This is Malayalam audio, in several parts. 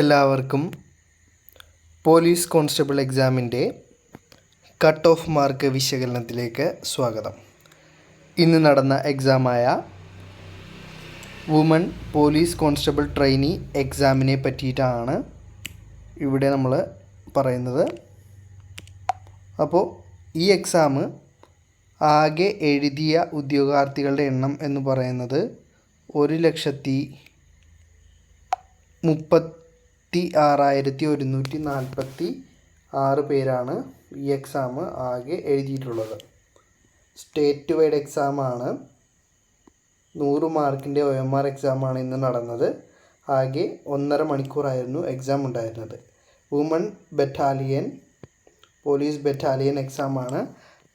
എല്ലാവർക്കും പോലീസ് കോൺസ്റ്റബിൾ എക്സാമിന്റെ കട്ട് ഓഫ് മാർക്ക് വിശകലനത്തിലേക്ക് സ്വാഗതം. ഇന്ന് നടന്ന എക്സാമായ വുമൺ പോലീസ് കോൺസ്റ്റബിൾ ട്രെയിനി എക്സാമിനെ പറ്റിയിട്ടാണ് ഇവിടെ നമ്മൾ പറയുന്നത്. അപ്പോൾ ഈ എക്സാം ആകെ എഴുതിയ ഉദ്യോഗാർത്ഥികളുടെ എണ്ണം എന്ന് പറയുന്നത് ഒരു ലക്ഷത്തി മുപ്പത്തി ആറായിരത്തി ഒരുന്നൂറ്റി നാൽപ്പത്തി ആറ് പേരാണ് ഈ എക്സാം ആകെ എഴുതിയിട്ടുള്ളത്. സ്റ്റേറ്റ് വൈഡ് എക്സാമാണ് നൂറ് മാർക്കിന്റെ ഒ എം ആർ എക്സാമാണ് ഇന്ന് നടന്നത്. ആകെ ഒന്നര മണിക്കൂറായിരുന്നു എക്സാം ഉണ്ടായിരുന്നത്. വുമൺ ബറ്റാലിയൻ പോലീസ് ബറ്റാലിയൻ എക്സാമാണ്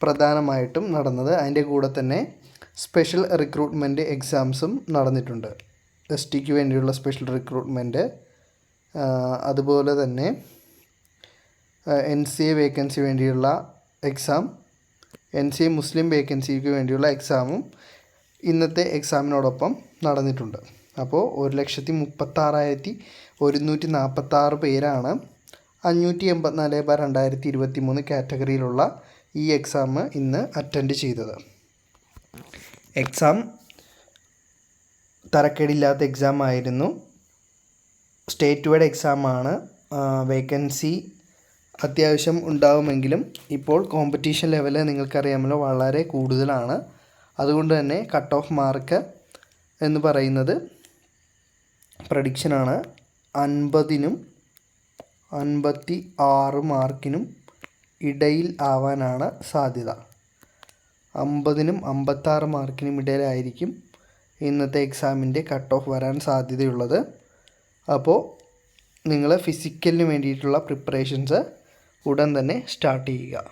പ്രധാനമായിട്ടും നടന്നത്. അതിന്റെ കൂടെ തന്നെ സ്പെഷ്യൽ റിക്രൂട്ട്മെന്റ് എക്സാംസും നടന്നിട്ടുണ്ട്. എസ് ടിക്ക് വേണ്ടിയുള്ള സ്പെഷ്യൽ റിക്രൂട്ട്മെന്റ് അതുപോലെ തന്നെ എൻ സി എ വേക്കൻസി വേണ്ടിയുള്ള എക്സാം എൻ സി എ മുസ്ലിം വേക്കൻസിക്ക് വേണ്ടിയുള്ള എക്സാമും ഇന്നത്തെ എക്സാമിനോടൊപ്പം നടന്നിട്ടുണ്ട്. അപ്പോൾ ഒരു ലക്ഷത്തി മുപ്പത്താറായിരത്തി ഒരുന്നൂറ്റി നാൽപ്പത്താറ് പേരാണ് അഞ്ഞൂറ്റി എൺപത്തിനാല് ബാർ രണ്ടായിരത്തി ഇരുപത്തി മൂന്ന് കാറ്റഗറിയിലുള്ള ഈ എക്സാം ഇന്ന് അറ്റൻഡ് ചെയ്തത്. എക്സാം തരക്കേടില്ലാത്ത എക്സാം ആയിരുന്നു. സ്റ്റേറ്റ് വൈഡ് എക്സാമാണ് വേക്കൻസി അത്യാവശ്യം ഉണ്ടാവുമെങ്കിലും ഇപ്പോൾ കോമ്പറ്റീഷൻ ലെവൽ നിങ്ങൾക്കറിയാമല്ലോ വളരെ കൂടുതലാണ്. അതുകൊണ്ട് തന്നെ കട്ട് ഓഫ് മാർക്ക് എന്ന് പറയുന്നത് പ്രഡിക്ഷനാണ്. അൻപതിനും അൻപത്തി ആറ് മാർക്കിനും ഇടയിൽ ആവാനാണ് സാധ്യത. അമ്പതിനും അമ്പത്താറ് മാർക്കിനും ഇടയിലായിരിക്കും ഇന്നത്തെ എക്സാമിന്റെ കട്ട് ഓഫ് വരാൻ സാധ്യതയുള്ളത്. അപ്പോൾ നിങ്ങൾ ഫിസിക്കലിന് വേണ്ടിയിട്ടുള്ള പ്രിപ്പറേഷൻസ് ഉടൻ തന്നെ സ്റ്റാർട്ട് ചെയ്യുക.